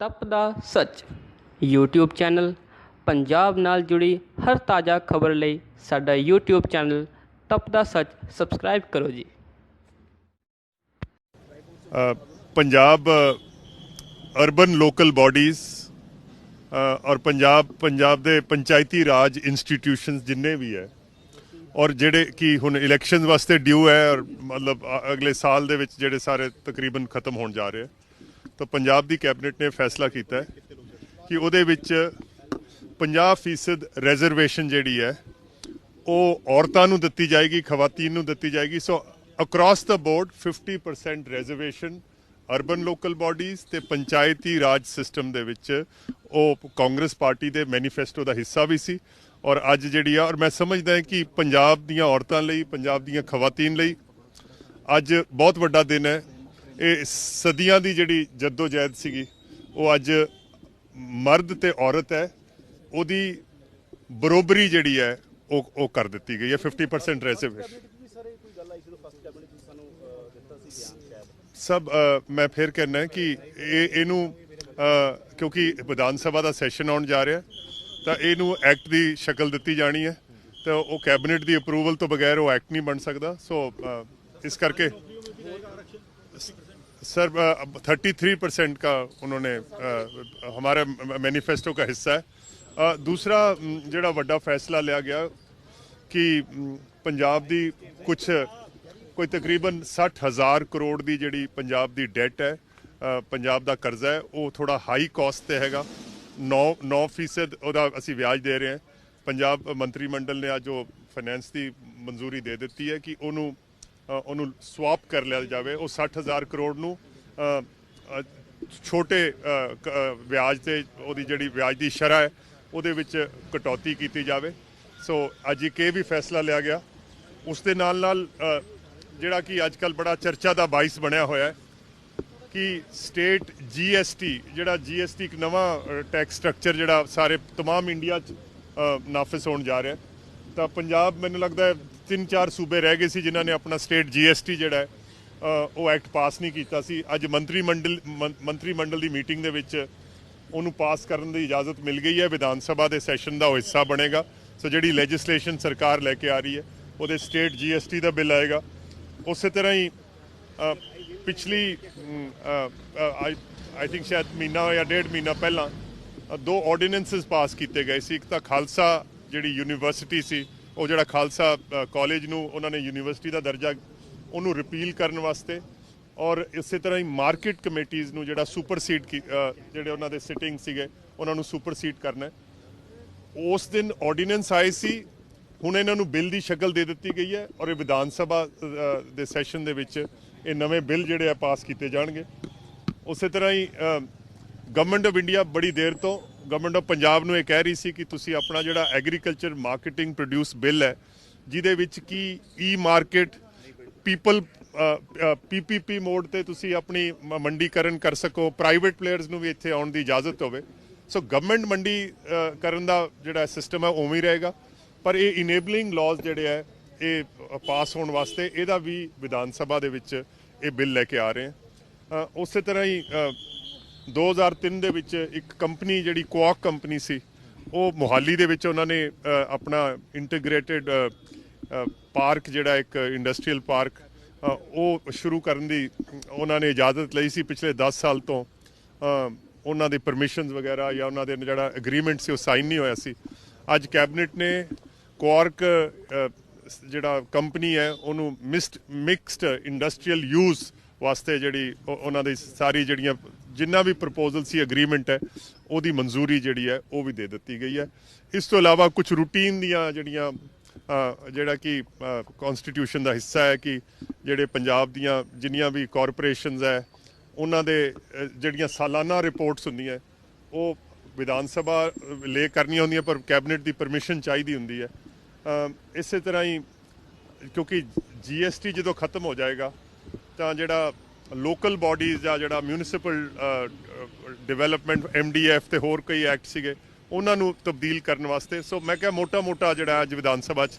ਤਪ ਦਾ ਸੱਚ। YouTube channel Punjab ਨਾਲ ਜੁੜੀ ਹਰ ਤਾਜ਼ਾ ਖਬਰ ਲਈ ਸਾਡਾ YouTube ਚੈਨਲ ਤਪ ਦਾ ਸੱਚ ਸਬਸਕ੍ਰਾਈਬ ਕਰੋ ਜੀ। ਪੰਜਾਬ ਅਰਬਨ ਲੋਕਲ ਬਾਡੀਜ਼ ਔਰ ਪੰਜਾਬ ਪੰਜਾਬ ਦੇ ਪੰਚਾਇਤੀ ਰਾਜ ਇੰਸਟੀਟਿਊਸ਼ਨਸ ਜਿੰਨੇ ਵੀ ਹੈ, ਔਰ ਜਿਹੜੇ ਕਿ ਹੁਣ ਇਲੈਕਸ਼ਨਸ ਵਾਸਤੇ ਡਿਊ ਹੈ, ਔਰ ਮਤਲਬ ਅਗਲੇ ਸਾਲ ਦੇ ਵਿੱਚ ਜਿਹੜੇ ਸਾਰੇ ਤਕਰੀਬਨ ਖਤਮ ਹੋਣ ਜਾ ਰਹੇ ਹੈ ਤਾਂ ਪੰਜਾਬ ਦੀ ਕੈਬਨਿਟ ਨੇ ਫੈਸਲਾ ਕੀਤਾ ਹੈ ਕਿ ਉਹਦੇ ਵਿੱਚ 50% ਰਿਜ਼ਰਵੇਸ਼ਨ ਜਿਹੜੀ ਹੈ, ਉਹ ਔਰਤਾਂ ਨੂੰ ਦਿੱਤੀ ਜਾਏਗੀ, ਖਵਾਤੀਨ ਨੂੰ ਦਿੱਤੀ ਜਾਏਗੀ। ਸੋ ਅਕ੍ਰੋਸ ਦਾ board 50% reservation urban local bodies ਤੇ ਪੰਚਾਇਤੀ ਰਾਜ ਸਿਸਟਮ ਦੇ ਵਿੱਚ ਉਹ ਕਾਂਗਰਸ ਪਾਰਟੀ ਦੇ ਮੈਨੀਫੈਸਟੋ ਦਾ ਹਿੱਸਾ ਵੀ ਸੀ। ਔਰ ਅੱਜ ਜਿਹੜੀ ਆ, ਔਰ ਮੈਂ ਸਮਝਦਾ ਕਿ ਪੰਜਾਬ ਦੀਆਂ ਔਰਤਾਂ ਲਈ, ਪੰਜਾਬ ਦੀਆਂ ਖਵਾਤੀਨ ਲਈ ਅੱਜ ਬਹੁਤ ਵੱਡਾ ਦਿਨ ਹੈ। ਇਹ ਸਦੀਆਂ ਦੀ ਜਿਹੜੀ ਜਦੋਜਹਿਦ ਸੀਗੀ ਉਹ ਅੱਜ ਮਰਦ ਤੇ ਔਰਤ ਹੈ ਉਹਦੀ ਬਰੋਬਰੀ ਜਿਹੜੀ ਹੈ ਉਹ ਉਹ ਕਰ ਦਿੱਤੀ ਗਈ ਹੈ 50% ਰਿਜ਼ਰਵੇਸ਼ਨ ਸਭ ਮੈਂ ਫਿਰ ਕਹਿਣਾ ਹੈ ਕਿ ਇਹ ਇਹਨੂੰ ਕਿਉਂਕਿ ਵਿਧਾਨ ਸਭਾ ਦਾ ਸੈਸ਼ਨ ਆਉਣ ਜਾ ਰਿਹਾ ਤਾਂ ਇਹਨੂੰ ਐਕਟ ਦੀ ਸ਼ਕਲ ਦਿੱਤੀ ਜਾਣੀ ਹੈ ਤਾਂ ਉਹ ਕੈਬਨਿਟ ਦੀ ਅਪਰੂਵਲ ਤੋਂ ਬਗੈਰ ਉਹ ਐਕਟ ਨਹੀਂ ਬਣ ਸਕਦਾ ਸੋ ਇਸ ਕਰਕੇ सर थर्टी थ्री परसेंट का उन्होंने अ, हमारे मैनिफेस्टो का हिस्सा है अ, दूसरा म, ਜਿਹੜਾ ਵੱਡਾ ਫੈਸਲਾ ਲਿਆ ਗਿਆ ਕਿ ਮ, ਪੰਜਾਬ ਦੀ ਕੁਝ ਕੋਈ ਤਕਰੀਬਨ 60000 ਕਰੋੜ ਦੀ ਜਿਹੜੀ ਪੰਜਾਬ ਦੀ ਡੈਟ ਹੈ ਅ, ਪੰਜਾਬ ਦਾ ਕਰਜ਼ਾ ਹੈ ਉਹ ਥੋੜਾ ਹਾਈ ਕਾਸਟ ਤੇ ਹੈਗਾ 9 9% ਉਹਦਾ ਅਸੀਂ ਵਿਆਜ ਦੇ ਰਹੇ ਹਾਂ ਪੰਜਾਬ ਮੰਤਰੀ ਮੰਡਲ ਨੇ ਅੱਜ ਉਹ ਫਾਈਨੈਂਸ ਦੀ ਮਨਜ਼ੂਰੀ ਦੇ ਦਿੱਤੀ ਹੈ ਕਿ ਉਹਨੂੰ ਅ, ਉਹਨੂੰ ਸਵਾਪ ਕਰ ਲਿਆ ਜਾਵੇ ਉਹ 60000 ਕਰੋੜ ਨੂੰ ਅ, ਅ, ਛੋਟੇ ਅ, ਕ- ਅ, ਵਿਆਜ ਤੇ ਉਹਦੀ ਜਿਹੜੀ ਵਿਆਜ ਦੀ ਸ਼ਰ੍ਹਾ ਹੈ ਉਹਦੇ ਵਿੱਚ ਕਟੌਤੀ ਕੀਤੀ ਜਾਵੇ ਸੋ ਅੱਜ ਇੱਕ ਇਹ ਵੀ ਫੈਸਲਾ ਲਿਆ ਗਿਆ ਉਸ ਦੇ ਨਾਲ ਨਾਲ ਅ, ਜਿਹੜਾ ਕਿ ਅੱਜ ਕੱਲ ਬੜਾ ਚਰਚਾ ਦਾ ਬਾਈਸ ਬਣਿਆ ਹੋਇਆ ਹੈ ਕਿ ਸਟੇਟ ਜੀਐਸਟੀ ਜਿਹੜਾ ਜੀਐਸਟੀ ਇੱਕ ਨਵਾਂ ਟੈਕਸ ਸਟਰਕਚਰ ਜਿਹੜਾ ਸਾਰੇ तमाम ਇੰਡੀਆ 'ਚ ਅ, ਨਾਫਿਜ਼ ਹੋਣ ਜਾ ਰਿਹਾ ਹੈ। ਤਾਂ ਪੰਜਾਬ ਮੈਨੂੰ ਲੱਗਦਾ ਹੈ ਤਿੰਨ ਚਾਰ ਸੂਬੇ ਰਹਿ ਗਏ ਸੀ ਜਿਨ੍ਹਾਂ ਨੇ ਆਪਣਾ ਸਟੇਟ ਜੀਐਸਟੀ ਜਿਹੜਾ ਹੈ ਅ, ਉਹ ਐਕਟ ਪਾਸ ਨਹੀਂ ਕੀਤਾ ਸੀ। ਅੱਜ ਮੰਤਰੀ ਮੰਡਲ ਮੰ- ਮੰਤਰੀ ਮੰਡਲ ਦੀ ਮੀਟਿੰਗ ਦੇ ਵਿੱਚ ਉਹਨੂੰ ਪਾਸ ਕਰਨ ਦੀ ਇਜਾਜ਼ਤ ਮਿਲ ਗਈ ਹੈ। ਵਿਧਾਨ ਸਭਾ ਦੇ ਸੈਸ਼ਨ ਦਾ ਉਹ ਹਿੱਸਾ ਬਣੇਗਾ। ਸੋ ਜਿਹੜੀ ਲੈਜਿਸਲੇਸ਼ਨ ਸਰਕਾਰ ਲੈ ਕੇ ਆ ਰਹੀ ਹੈ ਉਹਦੇ ਸਟੇਟ ਜੀਐਸਟੀ ਦਾ ਬਿੱਲ ਆਏਗਾ। ਉਸੇ ਤਰ੍ਹਾਂ ਹੀ ਪਿਛਲੀ ਆਈ ਥਿੰਕ ਸ਼ਾਇਦ ਮਹੀਨਾ ਜਾਂ ਡੇਢ ਮਹੀਨਾ ਪਹਿਲਾਂ ਦੋ ਆਰਡੀਨੈਂਸਸ ਪਾਸ ਕੀਤੇ ਗਏ ਸੀ। ਇੱਕ ਤਾਂ ਖਾਲਸਾ ਜਿਹੜੀ ਯੂਨੀਵਰਸਿਟੀ ਸੀ ਉਹ ਜਿਹੜਾ ਖਾਲਸਾ ਕਾਲਜ ਨੂੰ ਉਹਨਾਂ ਨੇ ਯੂਨੀਵਰਸਿਟੀ ਦਾ ਦਰਜਾ ਉਹਨੂੰ ਰਿਪੀਲ ਕਰਨ ਵਾਸਤੇ ਔਰ ਇਸੇ ਤਰ੍ਹਾਂ ਹੀ ਮਾਰਕੀਟ ਕਮੇਟੀਆਂ ਨੂੰ ਜਿਹੜਾ ਸੁਪਰਸੀਡ ਜਿਹੜੇ ਉਹਨਾਂ ਦੇ ਸਿਟਿੰਗ ਸੀਗੇ, ਉਹਨਾਂ ਨੂੰ ਸੁਪਰਸੀਡ ਕਰਨਾ ਉਸ ਦਿਨ ਆਰਡੀਨੈਂਸ ਆਏ ਸੀ, ਹੁਣ ਇਹਨਾਂ ਨੂੰ ਬਿੱਲ ਦੀ ਸ਼ਕਲ ਦੇ ਦਿੱਤੀ ਗਈ ਹੈ ਔਰ ਇਹ ਵਿਧਾਨ ਸਭਾ ਦੇ ਸੈਸ਼ਨ ਦੇ ਵਿੱਚ ਇਹ ਨਵੇਂ ਬਿੱਲ ਜਿਹੜੇ ਆ ਪਾਸ ਕੀਤੇ ਜਾਣਗੇ। ਉਸੇ ਤਰ੍ਹਾਂ ਹੀ ਗਵਰਨਮੈਂਟ ਆਫ ਇੰਡੀਆ ਬੜੀ ਦੇਰ ਤੋਂ ਗਵਰਨਮੈਂਟ ਆਫ ਪੰਜਾਬ ਨੂੰ ਇਹ ਕਹਿ ਰਹੀ ਸੀ ਕਿ ਤੁਸੀਂ ਆਪਣਾ ਜਿਹੜਾ ਐਗਰੀਕਲਚਰ ਮਾਰਕੀਟਿੰਗ ਪ੍ਰੋਡਿਊਸ ਬਿੱਲ ਹੈ, ਜਿਹਦੇ ਵਿੱਚ ਕੀ e market people PPP mode ਤੇ ਤੁਸੀਂ ਆਪਣੀ ਮੰਡੀਕਰਨ ਕਰ ਸਕੋ ਪ੍ਰਾਈਵੇਟ ਪਲੇਅਰਸ ਨੂੰ ਵੀ ਇੱਥੇ ਆਉਣ ਦੀ ਇਜਾਜ਼ਤ ਹੋਵੇ। ਸੋ ਗਵਰਨਮੈਂਟ ਮੰਡੀ ਕਰਨ ਦਾ ਜਿਹੜਾ ਸਿਸਟਮ ਹੈ, ਉਵੇਂ ਹੀ ਰਹੇਗਾ। ਪਰ ਇਹ ਇਨੇਬਲਿੰਗ ਲਾਜ਼ ਜਿਹੜੇ ਹੈ, ਇਹ ਪਾਸ ਹੋਣ ਵਾਸਤੇ ਇਹਦਾ ਵੀ ਵਿਧਾਨ ਸਭਾ ਦੇ ਵਿੱਚ ਇਹ ਬਿੱਲ ਲੈ ਕੇ ਆ ਰਹੇ ਹਾਂ। ਉਸੇ ਤਰ੍ਹਾਂ ਹੀ 2003 ਦੇ ਵਿੱਚ ਇੱਕ ਕੰਪਨੀ ਜਿਹੜੀ ਕੁਆਕ ਕੰਪਨੀ ਸੀ, ਉਹ ਮੁਹਾਲੀ ਦੇ ਵਿੱਚ ਉਹਨਾਂ ਨੇ ਆਪਣਾ ਇੰਟੀਗ੍ਰੇਟਿਡ ਪਾਰਕ ਜਿਹੜਾ ਇੱਕ ਇੰਡਸਟਰੀਅਲ ਪਾਰਕ ਉਹ ਸ਼ੁਰੂ ਕਰਨ ਦੀ ਉਹਨਾਂ ਨੇ ਇਜਾਜ਼ਤ ਲਈ ਸੀ ਪਿਛਲੇ 10 ਸਾਲ ਤੋਂ। ਉਹਨਾਂ ਦੇ ਪਰਮਿਸ਼ਨਸ ਵਗੈਰਾ ਜਾਂ ਉਹਨਾਂ ਦੇ ਜਿਹੜਾ ਐਗਰੀਮੈਂਟ ਸੀ ਉਹ ਸਾਈਨ ਨਹੀਂ ਹੋਇਆ ਸੀ। ਅੱਜ ਕੈਬਨਿਟ ਨੇ ਕੁਆਰਕ ਜਿਹੜਾ ਕੰਪਨੀ ਹੈ, ਉਹਨੂੰ ਮਿਸਡ ਮਿਕਸਡ ਇੰਡਸਟਰੀਅਲ ਯੂਜ਼ ਵਾਸਤੇ ਜਿਹੜੀ ਉਹ- ਉਹਨਾਂ ਦੀ ਸਾਰੀ ਜਿਹੜੀਆਂ ਜਿੰਨਾ ਵੀ ਪ੍ਰਪੋਜ਼ਲ ਸੀ ਐਗਰੀਮੈਂਟ ਹੈ, ਉਹਦੀ ਮਨਜ਼ੂਰੀ ਜਿਹੜੀ ਹੈ, ਉਹ ਵੀ ਦੇ ਦਿੱਤੀ ਗਈ ਹੈ। ਇਸ ਤੋਂ ਇਲਾਵਾ ਕੁਝ ਰੂਟੀਨ ਦੀਆਂ ਜਿਹੜੀਆਂ ਜਿਹੜਾ ਕਿ ਕਨਸਟੀਟਿਊਸ਼ਨ ਦਾ ਹਿੱਸਾ ਹੈ ਕਿ ਜਿਹੜੇ ਪੰਜਾਬ ਦੀਆਂ ਜਿੰਨੀਆਂ ਵੀ ਕਾਰਪੋਰੇਸ਼ਨਸ ਹੈ, ਉਹਨਾਂ ਦੇ ਜਿਹੜੀਆਂ ਸਾਲਾਨਾ ਰਿਪੋਰਟਸ ਹੁੰਦੀਆਂ ਉਹ ਵਿਧਾਨ ਸਭਾ ਲੈ ਕਰਨੀਆਂ ਹੁੰਦੀਆਂ, ਪਰ ਕੈਬਨਿਟ ਦੀ ਪਰਮਿਸ਼ਨ ਚਾਹੀਦੀ ਹੁੰਦੀ ਹੈ। ਇਸੇ ਤਰ੍ਹਾਂ ਹੀ ਕਿਉਂਕਿ ਜੀਐਸਟੀ ਜਦੋਂ ਖਤਮ ਹੋ ਜਾਏਗਾ, ਤਾਂ ਜਿਹੜਾ ਲੋਕਲ ਬਾਡੀਜ਼ ਜਾਂ ਜਿਹੜਾ ਮਿਊਨਿਸਪਲ ਡਿਵੈਲਪਮੈਂਟ ਐਮਡੀਐਫ ਤੇ ਹੋਰ ਕਈ ਐਕਟ ਸੀਗੇ, ਉਹਨਾਂ ਨੂੰ ਤਬਦੀਲ ਕਰਨ ਵਾਸਤੇ। ਸੋ ਮੈਂ ਕਿਹਾ ਮੋਟਾ ਮੋਟਾ ਜਿਹੜਾ ਅੱਜ ਵਿਧਾਨ ਸਭਾ 'ਚ